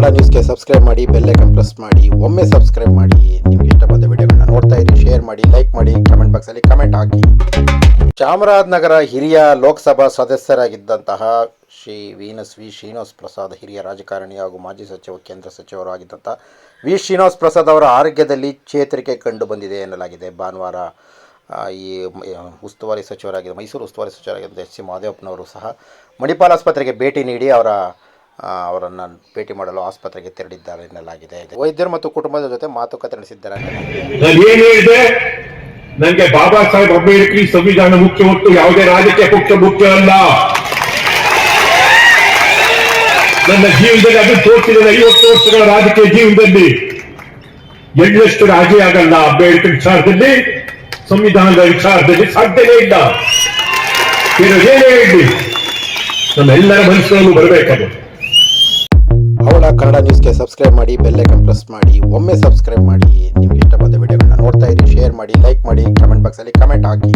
ಕನ್ನಡ ನ್ಯೂಸ್ಗೆ ಸಬ್ಸ್ಕ್ರೈಬ್ ಮಾಡಿ bell icon press ಮಾಡಿ, ಒಮ್ಮೆ ಸಬ್ಸ್ಕ್ರೈಬ್ ಮಾಡಿ. ನಿಮ್ಗೆ ಇಷ್ಟ ಬಂದ ವಿಡಿಯೋಗಳನ್ನ ನೋಡ್ತಾ ಇರಿ, ಶೇರ್ ಮಾಡಿ, ಲೈಕ್ ಮಾಡಿ ಕಮೆಂಟ್ ಬಾಕ್ಸಲ್ಲಿ ಕಮೆಂಟ್ ಹಾಕಿ. ಚಾಮರಾಜನಗರ ಹಿರಿಯ ಲೋಕಸಭಾ ಸದಸ್ಯರಾಗಿದ್ದಂತಹ ಶ್ರೀ ವೀನಸ್ ವಿ ಶ್ರೀನಿವಾಸ್ ಪ್ರಸಾದ್, ಹಿರಿಯ ರಾಜಕಾರಣಿ ಹಾಗೂ ಮಾಜಿ ಸಚಿವ, ಕೇಂದ್ರ ಸಚಿವರು ಆಗಿದ್ದಂಥ ವಿ ಶ್ರೀನಿವಾಸ್ ಪ್ರಸಾದ್ ಅವರ ಆರೋಗ್ಯದಲ್ಲಿ ಚೇತರಿಕೆ ಕಂಡು ಬಂದಿದೆ ಎನ್ನಲಾಗಿದೆ. ಭಾನುವಾರ ಈ ಉಸ್ತುವಾರಿ ಸಚಿವರಾಗಿದ್ದ ಮೈಸೂರು ಉಸ್ತುವಾರಿ ಸಚಿವರಾಗಿದ್ದ ಎಚ್ ಸಿ ಮಹದೇವಪ್ಪನವರು ಸಹ ಮಣಿಪಾಲ್ ಆಸ್ಪತ್ರೆಗೆ ಭೇಟಿ ನೀಡಿ ಅವರ ಅವರನ್ನು ಭೇಟಿ ಮಾಡಲು ಆಸ್ಪತ್ರೆಗೆ ತೆರಳಿದ್ದಾರೆ ಎನ್ನಲಾಗಿದೆ. ವೈದ್ಯರು ಮತ್ತು ಕುಟುಂಬದ ಜೊತೆ ಮಾತುಕತೆ ನಡೆಸಿದ್ದಾರೆ ನನಗೆ ಬಾಬಾ ಸಾಹೇಬ್ ಅಂಬೇಡ್ಕರ್ ಸಂವಿಧಾನ ಮುಖ್ಯ ಮತ್ತು ಯಾವುದೇ ರಾಜಕೀಯ ಪಕ್ಷ ಮುಖ್ಯ ಅಲ್ಲ. ನನ್ನ ಜೀವನದಲ್ಲಿ ಅದು ತೋರಿಸಿದ ಐವತ್ತು ವರ್ಷಗಳ ರಾಜಕೀಯ ಜೀವನದಲ್ಲಿ ಎಳ್ಳಷ್ಟು ರಾಜಿ ಆಗಲ್ಲ ಅಂಬೇಡ್ಕರ್ ವಿಚಾರದಲ್ಲಿ. ಸಂವಿಧಾನದ ವಿಚಾರದಲ್ಲಿ ಸಾಧ್ಯವೇ ಇಲ್ಲ. ಏನೇ ಹೇಳಿ ನಮ್ಮೆಲ್ಲರ ಮನಸ್ಸಿನಲ್ಲೂ ಬರಬೇಕದು ಅವಳ ಕನ್ನಡ ನ್ಯೂಸ್ಗೆ ಸಬ್ಸ್ಕ್ರೈಬ್ ಮಾಡಿ ಬೆಲ್ಲೈಕನ್ ಪ್ರೆಸ್ ಮಾಡಿ, ಒಮ್ಮೆ ಸಬ್ಸ್ಕ್ರೈಬ್ ಮಾಡಿ. ನಿಮಗೆ ಇಷ್ಟ ಬಂದ ವಿಡಿಯೋಗಳನ್ನ ನೋಡ್ತಾ ಇರಿ, ಶೇರ್ ಮಾಡಿ, ಲೈಕ್ ಮಾಡಿ ಕಮೆಂಟ್ ಬಾಕ್ಸಲ್ಲಿ ಕಮೆಂಟ್ ಹಾಕಿ.